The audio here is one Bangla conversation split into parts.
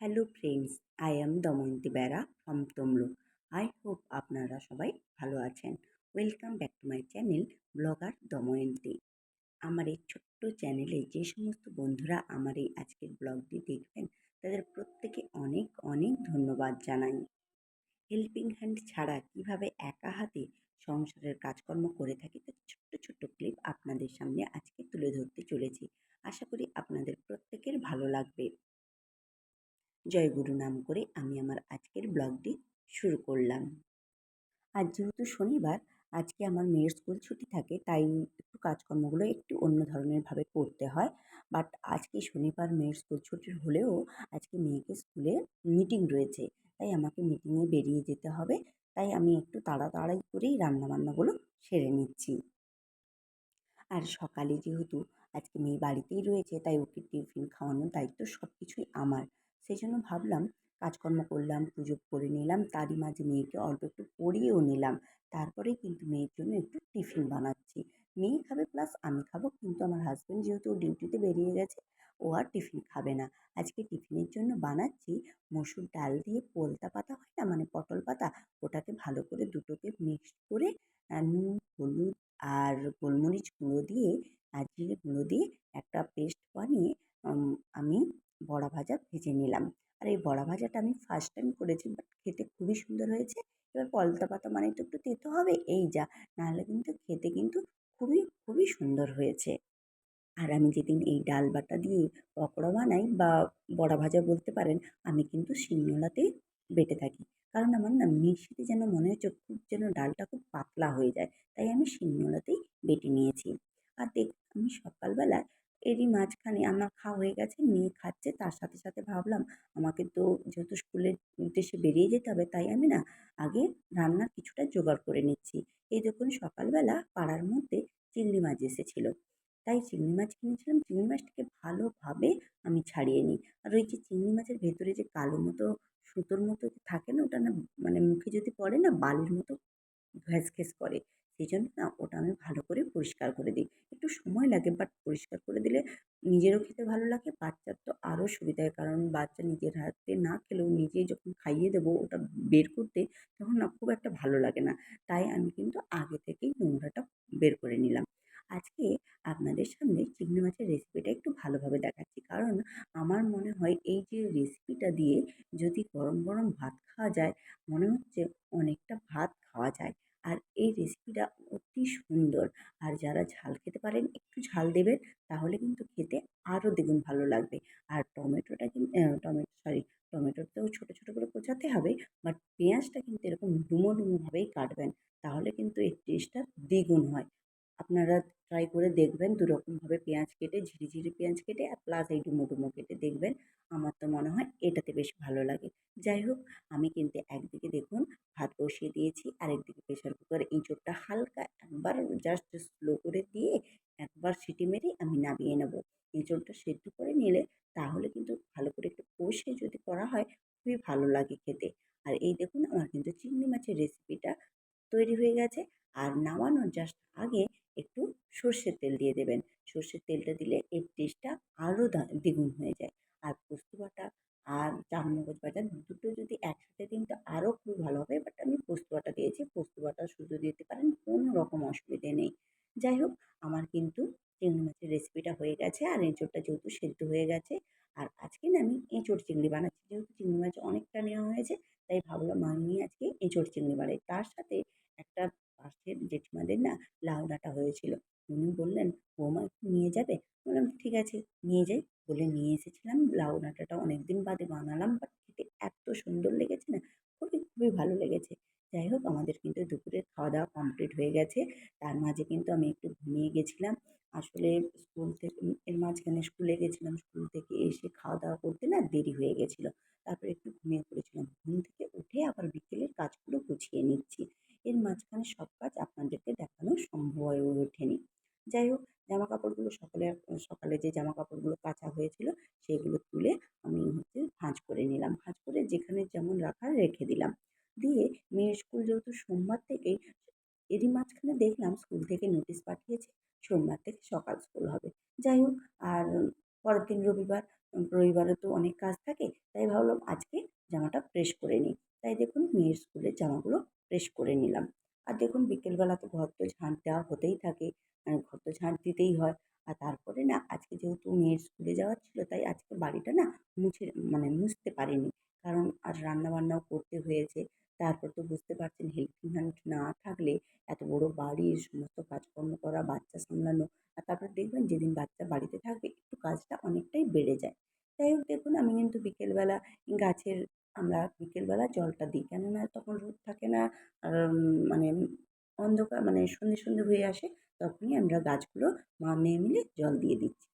Hello friends I am Damayanti Bera from Tamluk I hope আপনারা সবাই ভালো আছেন। Welcome back to my channel blogger Damayanti আমার এই ছোট্ট চ্যানেলে যে সমস্ত বন্ধুরা আমার এই আজকের ব্লগটি দেখবেন, তাদের প্রত্যেকে অনেক অনেক ধন্যবাদ জানাই। হেল্পিং হ্যান্ড ছাড়া কীভাবে একা হাতে সংসারের কাজকর্ম করে থাকি, তার ছোট্ট ছোট্ট ক্লিপ আপনাদের সামনে আজকে তুলে ধরতে চলেছি। আশা করি আপনাদের প্রত্যেকের ভালো লাগবে। জয় গুরু নাম করে আমি আমার আজকের ব্লগটি শুরু করলাম। আজ যেহেতু শনিবার, আজকে আমার মেয়ের স্কুল ছুটি থাকে, তাই একটু কাজকর্মগুলো একটু অন্য ধরনেরভাবে করতে হয়। বাট আজকে শনিবার মেয়ের স্কুল ছুটি হলেও আজকে মেয়েকে স্কুলে মিটিং রয়েছে, তাই আমাকে মিটিংয়ে বেরিয়ে যেতে হবে। তাই আমি একটু তাড়াতাড়ি করেই রান্নাবান্নাগুলো সেরে নিচ্ছি। আর সকালে যেহেতু আজকে মেয়ে বাড়িতেই রয়েছে, তাই ওকে টিফিন খাওয়ানোর দায়িত্ব সব কিছুই আমার। সেই জন্য ভাবলাম, কাজকর্ম করলাম, পুজো করে নিলাম, তারই মাঝে মেয়েকে অল্প একটু পড়িয়েও নিলাম। তারপরেই কিন্তু মেয়ের জন্য একটু টিফিন বানাচ্ছি। মেয়ে খাবে প্লাস আমি খাব, কিন্তু আমার হাজব্যান্ড যেহেতু ডিউটিতে বেরিয়ে গেছে, ও আর টিফিন খাবে না। আজকে টিফিনের জন্য বানাচ্ছি মসুর ডাল দিয়ে পোলতা পাতা হয় না? মানে পটল পাতা? ওটাকে ভালো করে দুটোকে মিক্স করে নুন, হলুদ আর গোলমরিচ গুঁড়ো দিয়ে আর জিরে গুঁড়ো দিয়ে একটা পেস্ট বানিয়ে আমি বড়া ভাজা ভেজে নিলাম। আর এই বড়া ভাজাটা আমি ফার্স্ট টাইম করেছি বাট খেতে খুবই সুন্দর হয়েছে। এবার পলতা পাতা মানে তো একটু তেতো হবে, এই যা। নাহলে কিন্তু খেতে কিন্তু খুবই খুবই সুন্দর হয়েছে। আর আমি যেদিন এই ডাল বাটা দিয়ে পকোড়া বানাই বা বড়া ভাজা বলতে পারেন, আমি কিন্তু শিলনোড়াতেই বেটে থাকি। কারণ আমার না মিক্সিতে যেন মনে হচ্ছে খুব যেন ডালটা খুব পাতলা হয়ে যায়, তাই আমি শিলনোড়াতেই বেটে নিয়েছি। আর দেখ, আমি সকালবেলা এরই মাঝখানে আমার খাওয়া হয়ে গেছে, মেয়ে খাচ্ছে, তার সাথে সাথে ভাবলাম আমাকে তো যেহেতু স্কুলের উদ্দেশ্যে বেরিয়ে যেতে হবে, তাই আমি না আগে রান্নার কিছুটা জোগাড় করে নিচ্ছি। এই দেখুন সকালবেলা পাড়ার মধ্যে চিংড়ি মাছ এসেছিল। তাই চিংড়ি মাছ কিনেছিলাম, চিংড়ি মাছটাকে ভালোভাবে আমি ছাড়িয়ে নিই। আর ওই যে চিংড়ি মাছের ভেতরে যে কালো মতো, সুতোর মতো থাকে না, ওটা না মানে মুখে যদি পড়ে না, বালির মতো ঘ্যাস ঘ্যাস করে। সেই জন্য না ওটা আমি ভালো করে পরিষ্কার করে দিই। একটু সময় লাগে বাট পরিষ্কার করে দিলে নিজেরও খেতে ভালো লাগে, বাচ্চার তো আরও সুবিধা হয়। কারণ বাচ্চা নিজের হাতে না খেলেও নিজে যখন খাইয়ে দেবো ওটা বের করতে তখন না খুব একটা ভালো লাগে না। তাই আমি কিন্তু আগে থেকেই নোংরাটা বের করে নিলাম। আজকে আপনাদের সামনে চিংড়ি মাছের রেসিপিটা একটু ভালোভাবে দেখাচ্ছি। কারণ আমার মনে হয় এই যে রেসিপিটা দিয়ে যদি গরম গরম ভাত খাওয়া যায়, মনে হচ্ছে অনেকটা ভাত খাওয়া যায়। আর এই রেসিপিটা অতি সুন্দর। আর যারা ঝাল খেতে পারেন, একটু ঝাল দেবেন, তাহলে কিন্তু খেতে আরও দ্বিগুণ ভালো লাগবে। আর টমেটোটা কিন্তু টমেটো সরি টমেটোটাও ছোটো ছোটো করে কোচাতে হবে বাট পেঁয়াজটা কিন্তু এরকম ডুমো ডুমোভাবেই কাটবেন, তাহলে কিন্তু এর টেস্টটা দ্বিগুণ হয়। আপনারা ট্রাই করে দেখবেন দুরকমভাবে পেঁয়াজ কেটে, ঝিরিঝিরি পেঁয়াজ কেটে আর প্লাস এই ডুমো ডুমো কেটে দেখবেন। আমার তো মনে হয় এটাতে বেশ ভালো লাগে। যাই হোক, আমি কিন্তু একদিকে দেখুন ভাত বসিয়ে দিয়েছি, আরেকদিকে প্রেশার কুকার এঁচোড়টা হালকা একবার জাস্ট স্লো করে দিয়ে একবার সিটি মেরে আমি নামিয়ে নেব। এঁচোড়টা সেদ্ধ করে নিলে তাহলে কিন্তু ভালো করে একটু কষে যদি করা হয় খুবই ভালো লাগে খেতে। আর এই দেখুন আমার কিন্তু চিংড়ি মাছের রেসিপিটা তৈরি হয়ে গেছে। আর নামানোর জাস্ট আগে একটু সর্ষের তেল দিয়ে দেবেন। সর্ষের তেলটা দিলে এর টেস্টটা আরও দ্বিগুণ হয়ে যায়। আর পোস্ত বাটা আর চারমগজ বাটা দুটো যদি একসাথে দিন তো আরও খুব ভালো হবে। বাট আমি পোস্ত বাটা দিয়েছি। পোস্ত বাটা শুধু দিতে পারেন, কোনো রকম অসুবিধে নেই। যাই হোক, আমার কিন্তু চিংড়ি মাছের রেসিপিটা হয়ে গেছে। আর এঁচোড়টা যেহেতু সেদ্ধ হয়ে গেছে আর আজকে না আমি এঁচোড় চিংড়ি বানাচ্ছি। যেহেতু চিংড়ি মাছ অনেকটা নেওয়া হয়েছে, তাই ভাবলাম আমি আজকে এঁচোড় চিংড়ি বানাই। তার সাথে একটা পাশের জেঠিমাদের না লাউ ডাঁটা হয়েছিল। উনি বললেন, বৌমা, একটু নিয়ে যাবে? বললাম, ঠিক আছে, নিয়ে যাই। বলে নিয়ে এসেছিলাম। লাউ ডাঁটাটা অনেক দিন বাদে বানালাম, বাট খেতে এত সুন্দর লেগেছে না, খুবই খুবই ভালো লেগেছে। যাই হোক, আমাদের কিন্তু দুপুরের খাওয়া দাওয়া কমপ্লিট হয়ে গেছে। তার মাঝে কিন্তু আমি একটু ঘুমিয়ে গেছিলাম। আসলে স্কুল থেকে, এর মাঝখানে স্কুলে গেছিলাম, স্কুল থেকে এসে খাওয়া দাওয়া করতে না দেরি হয়ে গেছিল। তারপরে একটু ঘুমিয়ে পড়েছিলাম। ঘুম থেকে উঠে আবার বিকেলের কাজগুলো গুছিয়ে নিচ্ছি। এর মাঝখানে সব কাজ আপনাদেরকে দেখানো সম্ভব হয়ে ওঠেনি। যাই হোক জামা কাপড়গুলো সকালে সকালে যে জামা কাপড়গুলো কাচা হয়েছিল, সেগুলো তুলে আমি হচ্ছে ভাঁজ করে নিলাম। ভাঁজ করে যেখানে যেমন রাখার রেখে দিলাম। দিয়ে মেয়ের স্কুল যেহেতু সোমবার থেকেই এরই মাঝখানে দেখলাম স্কুল থেকে নোটিশ পাঠিয়েছে, সোমবার থেকে সকাল স্কুল হবে। যাই হোক, আর পরের দিন রবিবার রবিবারে তো অনেক কাজ থাকে, তাই ভাবলাম আজকে জামাটা প্রেস করে নিই। তাই দেখুন, মেয়ের স্কুলের জামাগুলো প্রেস করে নিলাম। আর দেখুন, বিকেলবেলা তো ঘর তো ঝাঁট দেওয়া হতেই থাকে ঘর তো ঝাঁট দিতেই হয়। আর তারপরে না, আজকে যেহেতু মেয়ের স্কুলে যাওয়ার ছিল, তাই আজকে বাড়িটা না মুছে মানে মুছতে পারিনি। কারণ আর রান্নাবান্নাও করতে হয়েছে। তারপর তো বুঝতে পারছেন হেল্পিং হ্যান্ড না থাকলে এত বড় বাড়ির সমস্ত কাজকর্ম করা, বাচ্চা সামলানো আর তারপর দেখবেন যেদিন বাচ্চা বাড়িতে থাকবে একটু কাজটা অনেকটাই বেড়ে যায়। যাই হোক দেখুন আমি কিন্তু বিকেলবেলা গাছের আমরা বিকেলবেলা জলটা দিই। কেননা তখন রোদ থাকে না আর মানে অন্ধকার মানে সন্ধে সন্ধে হয়ে আসে তখনই আমরা গাছগুলো মা মেয়ে মিলে জল দিয়ে দিচ্ছি।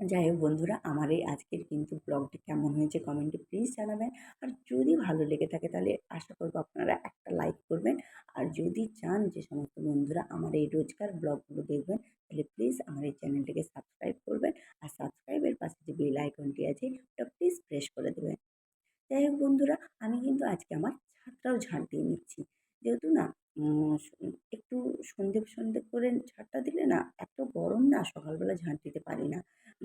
যাই হোক বন্ধুরা, আমার এই আজকের কিন্তু ব্লগটি কেমন হয়েছে কমেন্টে প্লিজ জানাবেন। আর যদি ভালো লেগে থাকে তাহলে আশা করব আপনারা একটা লাইক করবেন। আর যদি চান যে সমস্ত বন্ধুরা আমার এই রোজকার ব্লগগুলো দেখবেন, তাহলে প্লিজ আমার এই চ্যানেলটিকে সাবস্ক্রাইব করবেন। আর সাবস্ক্রাইবের পাশে যে বেল আইকনটি আছে, ওটা প্লিজ প্রেস করে দেবেন। যাই হোক বন্ধুরা, আমি কিন্তু আজকে আমার ছাদটাও ঝাঁট দিয়ে নিচ্ছি। যেহেতু না একটু সন্ধে সন্ধে করে ঝাঁটটা দিলে না এত গরম না সকালবেলা ঝাঁট দিতে পারি না।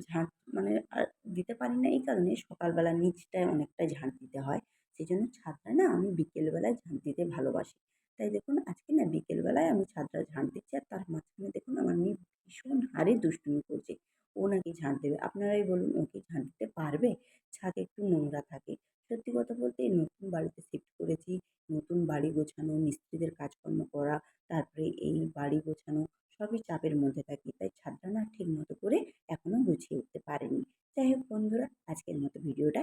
ঝাঁট মানে আর দিতে পারি না এই কারণে সকালবেলা নিচটায় অনেকটা ঝাঁট দিতে হয়। সেই জন্য ছাদটা না আমি বিকেলবেলায় ঝাঁট দিতে ভালোবাসি। তাই দেখুন আজকে না বিকেলবেলায় আমি ছাদটা ঝাঁট দিচ্ছি আর তার মাঝখানে দেখুন আমার মেয়ে ভীষণ হারে দুষ্টুমি করছে। ও নাকি ঝাঁট দেবে। আপনারাই বলুন ও কি ঝাঁট দিতে পারবে? ছাদ একটু নোংরা থাকে। সত্যি কথা বলতে নতুন বাড়িতে শিফট করেছি। বাড়ি গোছানো, মিস্ত্রিদের কাজকর্ম করা, তারপরে এই বাড়ি গোছানো সবই চাপের মধ্যে থাকি। তাই ছাদটা না ঠিক মতো করে এখনও গুছিয়ে উঠতে পারেনি। যাই হোক বন্ধুরা, আজকের মতো ভিডিওটা